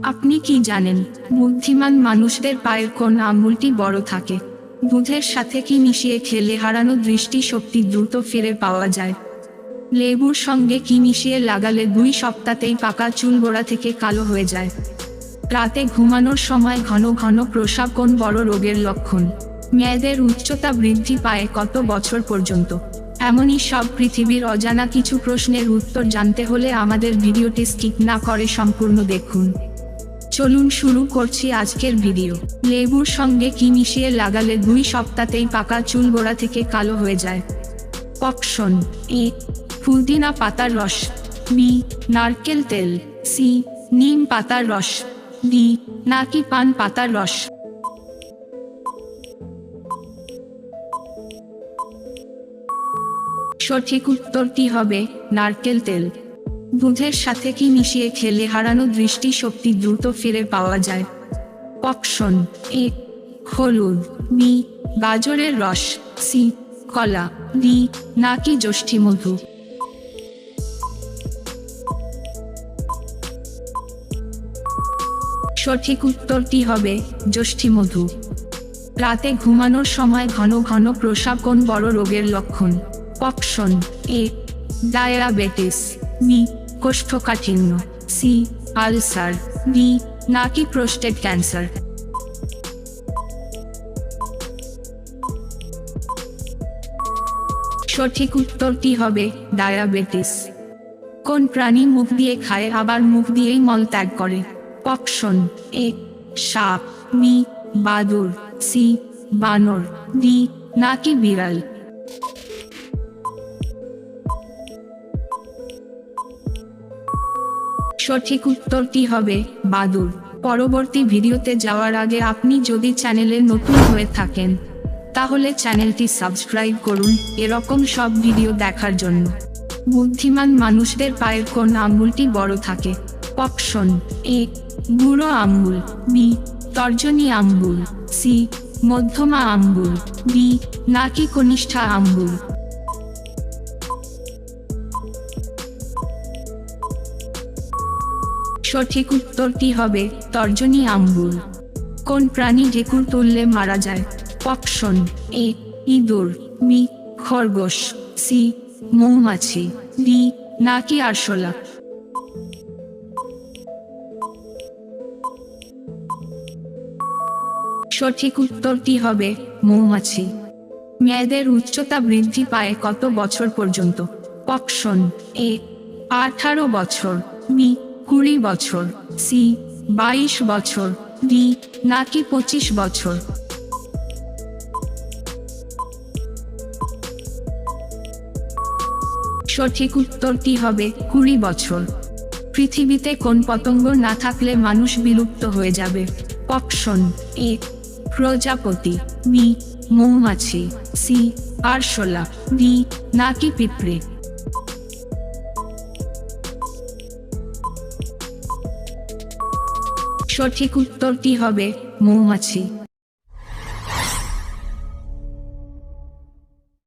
আপনি কি জানেন, বুদ্ধিমান মানুষদের পায়ের কোন আঙুলটি বড় থাকে। দুধের সাথে কি মিশিয়ে খেলে হারানো দৃষ্টি শক্তি দ্রুত ফিরে পাওয়া যায়। লেবুর সঙ্গে কি মিশিয়ে লাগালে দুই সপ্তাহতেই পাকা চুল গোড়া থেকে কালো হয়ে যায়। রাতে ঘুমানোর সময় ঘন ঘন প্রসাব কোন বড় রোগের লক্ষণ। মেয়েদের উচ্চতা বৃদ্ধি পায় কত বছর পর্যন্ত। এমনই সব পৃথিবীর অজানা কিছু প্রশ্নের উত্তর জানতে হলে আমাদের ভিডিওটি স্কিপ না করে সম্পূর্ণ দেখুন। চলুন শুরু করছি আজকের ভিডিও। লেবুর সঙ্গে কি মিশিয়ে লাগালে দুই সপ্তাহতেই পাকা চুল গোড়া থেকে কালো হয়ে যায়? অপশন এ ফুলদিনা পাতার রস। বি, নারকেল তেল। সি, নিম পাতার রস। ডি, নাকি পান পাতার রস। সঠিক উত্তরটি হবে নারকেল তেল। দুধের সাথে কি মিশিয়ে খেলে হারানো দৃষ্টি শক্তি দ্রুত ফিরে পাওয়া যায়? অপশন এ, হলুদ বি গাজরের রস, সি, কলা, ডি, নাকি জ্যোষ্ঠী মধু? সঠিক উত্তরটি হবে জ্যোষ্ঠী মধু। রাতে ঘুমানোর সময় ঘন ঘন প্রসাব কোন বড় রোগের লক্ষণ? অপশন এ, ডায়াবেটিস বি কোষ্ঠকাঠিন্য সি আলসার ডি নাকি প্রোস্টেট ক্যান্সার সঠিক উত্তরটি হবে ডায়াবেটিস কোন প্রাণী মুখ দিয়ে খায়, আবার মুখ দিয়েই মল ত্যাগ করে? অপশন এ সাপ বি বাদুর সি বানর ডি নাকি বিড়াল। সঠিক উত্তরটি হবে বাদুর পরবর্তী ভিডিওতে যাওয়ার আগে আপনি যদি চ্যানেলে নতুন হয়ে থাকেন, তাহলে চ্যানেলটি সাবস্ক্রাইব করুন, এরকম সব ভিডিও দেখার জন্য। বুদ্ধিমান মানুষদের পায়ের কোন আঙ্গুলটি বড় থাকে। অপশন এ বুড়ো আঙ্গুল বি, তর্জনী আঙ্গুল সি, মধ্যমা আঙ্গুল ডি, নাকি কনিষ্ঠা আঙ্গুল সঠিক উত্তরটি হবে তর্জনী আঙ্গুল কোন প্রাণী ঢেকুর তুললে মারা যায়? অপশন এ, ইঁদুর বি খরগোশ, সি, মৌমাছি, ডি, নাকি আরশোলা। সঠিক উত্তরটি হবে মৌমাছি। মেয়েদের উচ্চতা বৃদ্ধি পায় কত বছর পর্যন্ত? অপশন এ, আঠারো বছর বি কুড়ি বছর, সি, বাইশ বছর, ডি, নাকি পঁচিশ বছর। সঠিক উত্তরটি হবে কুড়ি বছর। পৃথিবীতে কোন পতঙ্গ না থাকলে মানুষ বিলুপ্ত হয়ে যাবে? অপশন এ, প্রজাপতি, বি, মৌমাছি, সি, আরশোলা, ডি, নাকি পিঁপড়ে? সঠিক উত্তরটি হবে মৌমাছি।